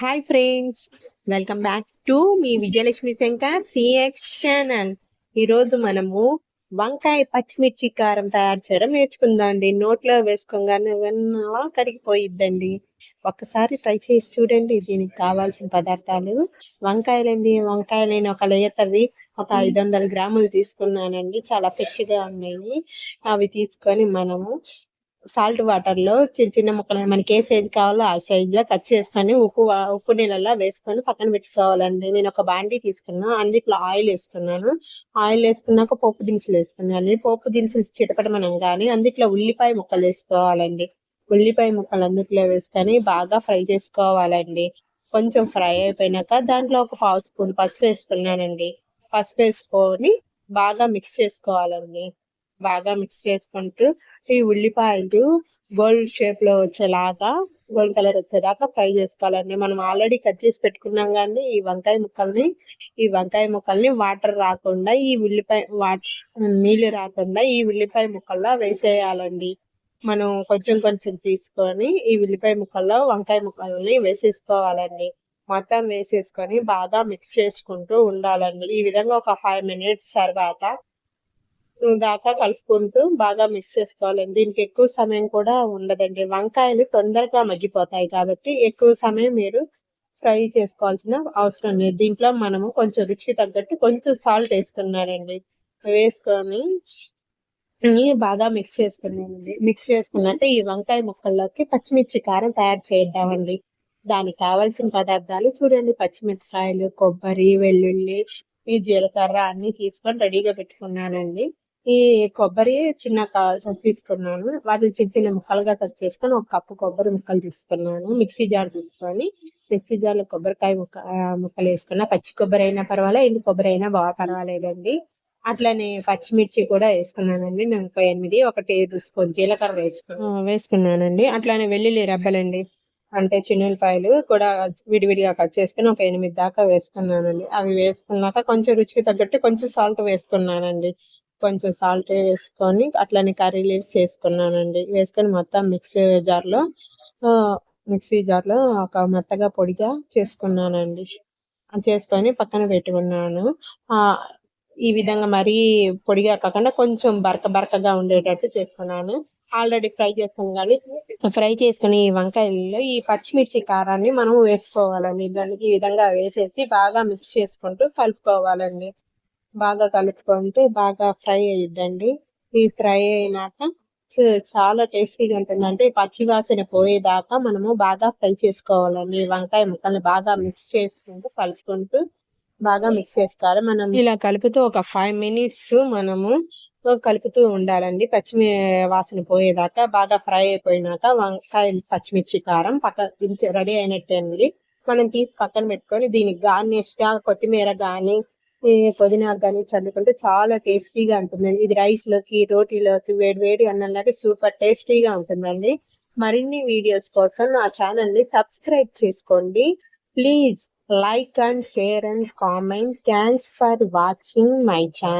Hi friends welcome back to me Vijayalakshmi Shankar CX channel ఈరోజు మనము వంకాయ పచ్చిమిర్చి కారం తయారు చేయడం నేర్చుకుందాం అండి నోట్లో వేసుకోగానే వెన్నలా కరిగిపోయిద్దండి. ఒక్కసారి ట్రై చేసి చూడండి దీనికి కావాల్సిన పదార్థాలు. వంకాయలండి వంకాయలు నేను ఒక లేతవి ఒక ఐదు వందల గ్రాములు తీసుకున్నానండి. చాలా ఫ్రెష్గా ఉన్నాయి. అవి తీసుకొని మనము సాల్ట్ వాటర్లో చిన్న చిన్న ముక్కలు మనకి ఏ సైజ్ కావాలో ఆ సైజ్లో కట్ చేసుకొని ఉప్పు ఉప్పు నీళ్ళలో వేసుకొని పక్కన పెట్టుకోవాలండి. నేను ఒక బాండీ తీసుకున్నాను అందులో ఆయిల్ వేసుకున్నాను. ఆయిల్ వేసుకున్నాక పోపు దినుసులు వేసుకున్నాను పోపు దినుసులు చిటపడమనం కానీ అందులో ఉల్లిపాయ ముక్కలు వేసుకోవాలండి. ఉల్లిపాయ ముక్కలు అందులో వేసుకొని బాగా ఫ్రై చేసుకోవాలండి. కొంచెం ఫ్రై అయిపోయినాక దాంట్లో ఒక పావు స్పూన్ పసుపు వేసుకున్నానండి. పసుపు వేసుకొని బాగా మిక్స్ చేసుకోవాలండి. బాగా మిక్స్ చేసుకుంటూ ఈ ఉల్లిపాయలు గోల్డ్ షేప్లో వచ్చేలాగా గోల్డ్ కలర్ వచ్చేదాకా ఫ్రై చేసుకోవాలండి. మనం ఆల్రెడీ కట్ చేసి పెట్టుకున్నాం కానీ ఈ వంకాయ ముక్కల్ని ఈ వంకాయ ముక్కల్ని వాటర్ రాకుండా ఈ ఉల్లిపాయ వాటర్ నీళ్ళు రాకుండా ఈ ఉల్లిపాయ ముక్కల్లో వేసేయాలండి. మనం కొంచెం కొంచెం తీసుకొని ఈ ఉల్లిపాయ ముక్కల్లో వంకాయ ముక్కల్ని వేసేసుకోవాలండి. మొత్తం వేసేసుకొని బాగా మిక్స్ చేసుకుంటూ ఉండాలండి. ఈ విధంగా ఒక ఫైవ్ మినిట్స్ తర్వాత దాకా కలుపుకుంటూ బాగా మిక్స్ చేసుకోవాలండి. దీనికి ఎక్కువ సమయం కూడా ఉండదండి. వంకాయలు తొందరగా మగ్గిపోతాయి కాబట్టి ఎక్కువ సమయం మీరు ఫ్రై చేసుకోవాల్సిన అవసరం లేదు. దీంట్లో మనము కొంచెం రుచికి తగ్గట్టు కొంచెం సాల్ట్ వేసుకున్నారండి. వేసుకొని బాగా మిక్స్ చేసుకున్నానండి. మిక్స్ చేసుకున్నాక ఈ వంకాయ ముక్కల్లోకి పచ్చిమిర్చి కారం తయారు చేద్దామండి. దానికి కావాల్సిన పదార్థాలు చూడండి. పచ్చిమిరపకాయలు కొబ్బరి వెల్లుల్లి ఈ జీలకర్ర అన్ని తీసుకొని రెడీగా పెట్టుకున్నానండి. ఈ కొబ్బరి చిన్న తీసుకున్నాను. వాటిని చిన్న చిన్న ముక్కలుగా కట్ చేసుకొని ఒక కప్పు కొబ్బరి ముక్కలు తీసుకున్నాను. మిక్సీ జార్ తీసుకొని మిక్సీ జార్లో కొబ్బరికాయ ముక్క ముక్కలు వేసుకున్నా. పచ్చి కొబ్బరి అయినా పర్వాలేదు ఎండు కొబ్బరి అయినా బాగా పర్వాలేదండి. అట్లనే పచ్చిమిర్చి కూడా వేసుకున్నానండి. నేను ఒక ఎనిమిది ఒక టేబుల్ స్పూన్ జీలకర్ర వేసుకున్నాను వేసుకున్నానండి. అట్లానే వెల్లుల్లి రబ్బలండి అంటే చిన్నులపాయలు కూడా విడివిడిగా కట్ చేసుకుని ఒక ఎనిమిది దాకా వేసుకున్నానండి. అవి వేసుకున్నాక కొంచెం రుచికి తగ్గట్టు కొంచెం సాల్ట్ వేసుకున్నానండి. కొంచెం సాల్ట్ వేసుకొని అట్లనే కర్రీ లీవ్స్ వేసుకున్నానండి. వేసుకొని మొత్తం మిక్సీ జార్లో మిక్సీ జార్లో ఒక మెత్తగా పొడిగా చేసుకున్నానండి. చేసుకొని పక్కన పెట్టుకున్నాను. ఈ విధంగా మరీ పొడిగా కాకుండా కొంచెం బరక బరకగా ఉండేటట్టు చేసుకున్నాను. ఆల్రెడీ ఫ్రై చేసుకుని కానీ ఫ్రై చేసుకుని ఈ వంకాయల్లో ఈ పచ్చిమిర్చి కారాన్ని మనం వేసుకోవాలండి. దానికి ఈ విధంగా వేసేసి బాగా మిక్స్ చేసుకుంటూ కలుపుకోవాలండి. బాగా కలుపుకుంటే బాగా ఫ్రై అయ్యిద్దండి ఈ ఫ్రై అయినాక చాలా టేస్టీగా ఉంటుంది. అంటే పచ్చి వాసన పోయేదాకా మనము బాగా ఫ్రై చేసుకోవాలండి. వంకాయ ముక్కల్ని బాగా మిక్స్ చేసుకుంటూ కలుపుకుంటూ బాగా మిక్స్ చేసుకోవాలి మనం ఇలా కలుపుతూ ఒక ఫైవ్ మినిట్స్ మనము కలుపుతూ ఉండాలండి. పచ్చిమి వాసన పోయేదాకా బాగా ఫ్రై అయిపోయినాక వంకాయ పచ్చిమిర్చి కారం పక్క రెడీ అయినట్టేనండి మనం తీసి పక్కన పెట్టుకొని దీనికి గార్నిష్గా గా కొత్తిమీర పుదీనా కానీ చల్లుకుంటే చాలా టేస్టీగా ఉంటుందండి ఇది రైస్లోకి రోటీలోకి వేడి వేడి అన్నంలోకి సూపర్ టేస్టీగా ఉంటుందండి. మరిన్ని వీడియోస్ కోసం నా ఛానల్ని సబ్స్క్రైబ్ చేసుకోండి. Please like and share and comment. Thanks for watching my channel.